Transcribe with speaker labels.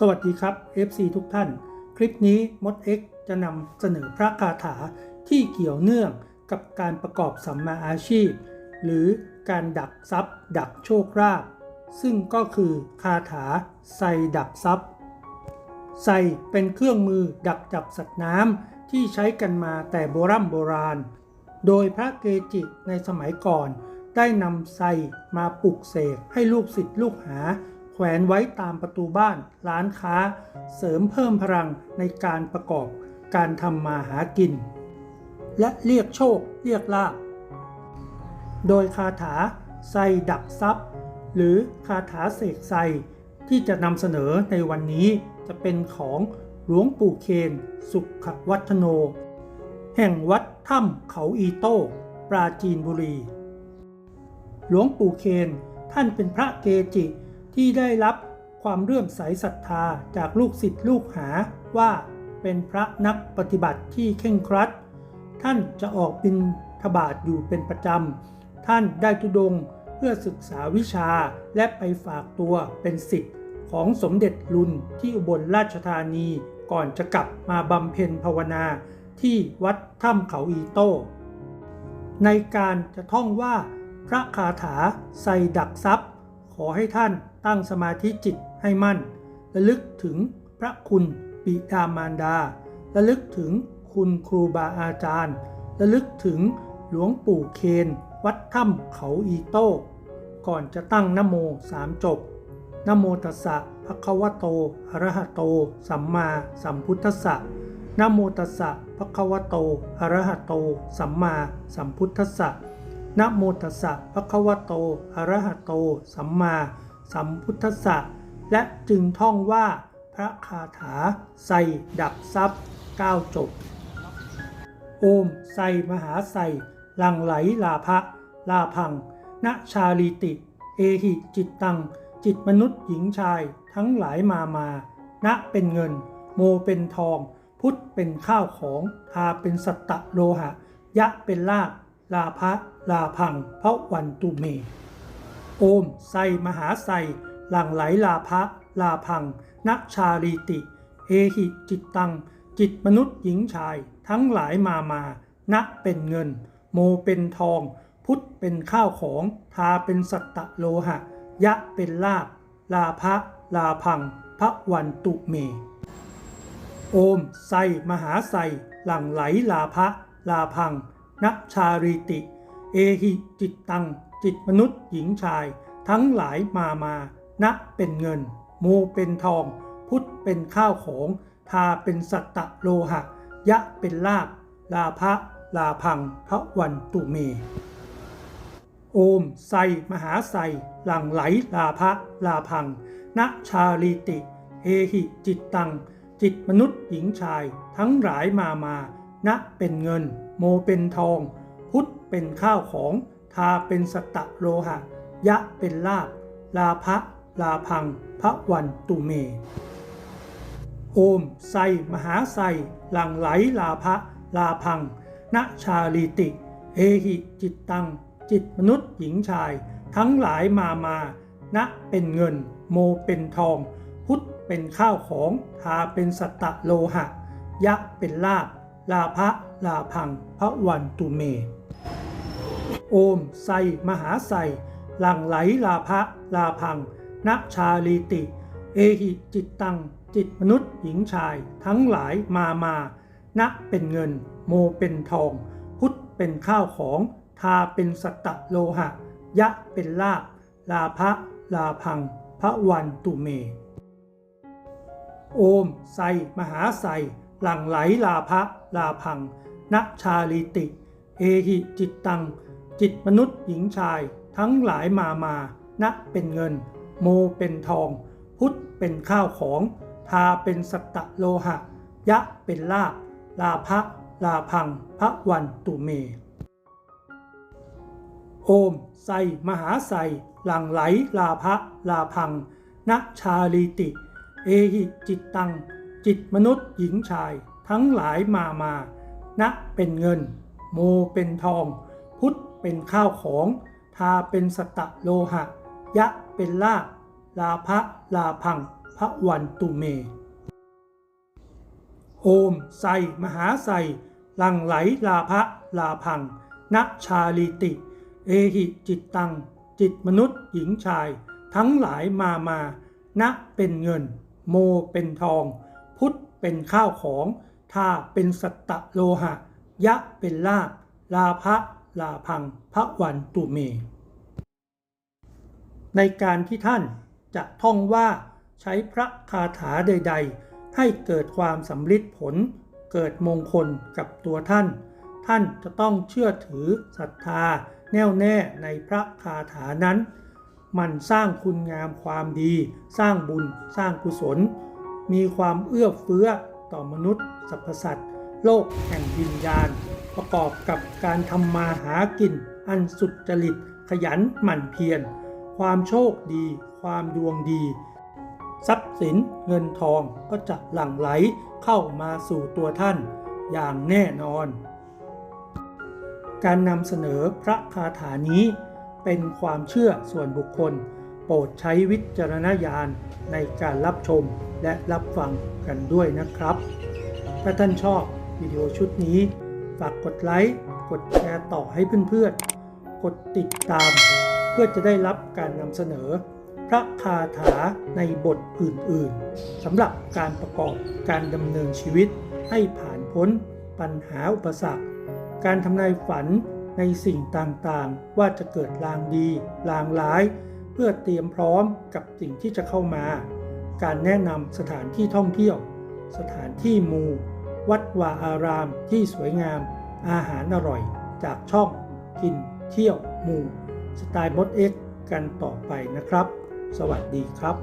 Speaker 1: สวัสดีครับ FC ทุกท่าน คลิปนี้มด X จะนำเสนอพระคาถาที่เกี่ยวเนื่องกับการประกอบสัมมาอาชีพ หรือการดักทรัพย์ ดักโชคลาภซึ่งก็คือคาถาไซดักทรัพย์ไซเป็นเครื่องมือดักจับสัตว์น้ำที่ใช้กันมาแต่โบรโบราณ โดยพระเกจิในสมัยก่อน ได้นำไซมาปลุกเสกให้ลูกศิษย์ลูกหา แขวนไว้ตามประตูบ้านร้านค้า เสริมเพิ่มพลังในการประกอบการทำมาหากิน และเรียกโชคเรียกลาภโดยคาถาไซดักทรัพย์ หรือคาถาเสกไซที่จะนำเสนอในวันนี้จะเป็นของหลวงปู่เคนสุขวัฒโน แห่งวัดถ้ำเขาอีโต้ ปราจีนบุรี หลวงปู่เคนท่านเป็นพระเกจิ ที่ได้รับความเลื่อมใสศรัทธาจากลูกศิษย์ลูกหาว่าเป็นพระนักปฏิบัติที่เข่งครัด ท่านจะออกบินทบาทอยู่เป็นประจำ ท่านได้ทุดงเพื่อศึกษาวิชาและไปฝากตัวเป็นศิษย์ของสมเด็จลุนที่อุบลราชธานีก่อนจะกลับมาบำเพ็ญภาวนาที่วัดถ้ำเขาอีโต้ ในการจะท่องว่าพระคาถาใส่ดักทรัพย์ ขอให้ท่าน ตั้งสมาธิจิตให้มั่น ระลึกถึงพระคุณบิดามารดา ระลึกถึงคุณครูบาอาจารย์ ระลึกถึงหลวงปู่เคน วัดถ้ำเขาอีโต้ ก่อนจะตั้งนโมสามจบนโมตัสสะภะคะวะโตอะระหะโต สัมมาสัมพุทธัสสะนโมตัสสะภะคะวะโตอะระหะโต สัมมาสัมพุทธัสสะนโมตัสสะภะคะวะโตอะระหะโต สัมมา สัมพุทธะและจึงท่องว่าพระคาถาใส่ดักทรัพย์เก้าจบ โอมไซมหาไซหลังไหลลาภะลาพังณชาลีติ เอหิจิตตัง จิตมนุษย์หญิงชายทั้งหลายมามาณเป็นเงิน โมเป็นทอง พุทธเป็นข้าวของทาเป็นสัตตะโลหะ ยะเป็นลาบลาภะลาพังเพราะวันตุเม โอมไซมหาไซหลังไหลลาภะลาพังณชาลีติ เอหิจิตตัง จิตมนุษย์หญิงชาย ทั้งหลายมามาณเป็นเงิน โมเป็นทอง พุทธเป็นข้าวของ ทาเป็นสัตตะโลหะ ยะเป็นลาบ ลาภะลาพัง พระวันตุเม โอมไซมหาไซหลังไหลลาภะลาพังณชารีติ เอหิจิตตัง จิตมนุษย์หญิงชาย ทั้งหลายมามาณเป็นเงินโมเป็นทอง พุทธเป็นข้าวของ ทาเป็นสัตตะโลหะ ยะเป็นลาบ ลาภะลาพังพระวันตุเม โอมไซมหาไซหลังไหลลาภะลาพังณชาลีติเอหิจิตตัง จิตมนุษย์หญิงชาย ทั้งหลายมามาณเป็นเงิน โมเป็นทอง พุทธเป็นข้าวของ ทาเป็นสตะโลหะ ยะเป็นลาบ ลาภะลาพัง พระวันตุเม โอมไซมหาไซหลังไหลลาภะลาพังณชาลีติ เอหิจิตตัง จิตมนุษย์หญิงชาย ทั้งหลายมามาณเป็นเงิน โมเป็นทอง พุทธเป็นข้าวของทาเป็นสตตะโลหะ ยะเป็นลาบลาภะลาพังพระวันตุเม โอมไซมหาไซหลังไหลลาภะลาพังณชาลีติ เอหิจิตตัง จิตมนุษย์หญิงชาย ทั้งหลายมามาณเป็นเงิน โมเป็นทอง พุทธเป็นข้าวของ ทาเป็นสัตตะโลหะ ยะเป็นลาบลาภะลาพัง พระวันตุเม โอมไซมหาไซหลังไหลลาภะลาพังณชาลีติ เอหิจิตตัง จิตมนุษย์หญิงชายทั้งหลายมามา ณ เป็นเงิน โมเป็นทอง พุทธเป็นข้าวของ ทาเป็นสัตตะโลหะ ยะเป็นลาบลาภะลาพัง พระวันตุเม โอมไซมหาไซหลังไหลลาภะลาพังณชาลีติ เอหิจิตตัง จิตมนุษย์หญิงชาย ทั้งหลายมามา ณ เป็นเงิน โมเป็นทอง พุทธ เป็นข้าวของ ทาเป็นสตะโลหะ ยะเป็นลาบลาภะลาพังพระวันตุเม โอมไซมหาไซลังไหลลาภะลาพังณชาลีติ เอหิจิตตัง จิตมนุษย์หญิงชาย ทั้งหลายมามาณเป็นเงิน โมเป็นทอง พุทธเป็นข้าวของทาเป็นสัตตะโลหะ ยะเป็นลาบลาภะ ลาพังพระวันตุเม ในการที่ท่านจะท่องว่าใช้พระคาถาใด ๆ ให้เกิดความสำลิดผล เกิดมงคลกับตัวท่าน ท่านจะต้องเชื่อถือศรัทธาแน่วแน่ในพระคาถานั้น มันสร้างคุณงามความดี สร้างบุญสร้างกุศล มีความเอื้อเฟื้อต่อมนุษย์สรรพสัตว์ โลกแห่งวิญญาณ ประกอบกับการทำมาหากิน อันสุดจริต ขยันหมั่นเพียร ความโชคดี ความดวงดี ทรัพย์สินเงินทองก็จะหลั่งไหลเข้ามาสู่ตัวท่าน อย่างแน่นอน การนำเสนอพระคาถานี้เป็นความเชื่อส่วนบุคคล โปรดใช้วิจารณญาณในการรับชมและรับฟังกันด้วยนะครับ ถ้าท่านชอบวิดีโอชุดนี้ ฝากกดไลค์ กดแชร์ต่อให้เพื่อนๆ กดติดตาม เพื่อจะได้รับการนำเสนอ พระคาถาในบทอื่นๆสำหรับการประกอบการดำเนินชีวิตให้ผ่านพ้นปัญหาอุปสรรค การทำนายฝันในสิ่งต่างๆ ว่าจะเกิดลางดีลางร้าย เพื่อเตรียมพร้อมกับสิ่งที่จะเข้ามา การแนะนำสถานที่ท่องเที่ยว สถานที่มู วัดวาอารามที่สวยงาม อาหารอร่อย จากช่องกินเที่ยวมูสไตล์มดเอ็กกันต่อไปนะครับ สวัสดีครับ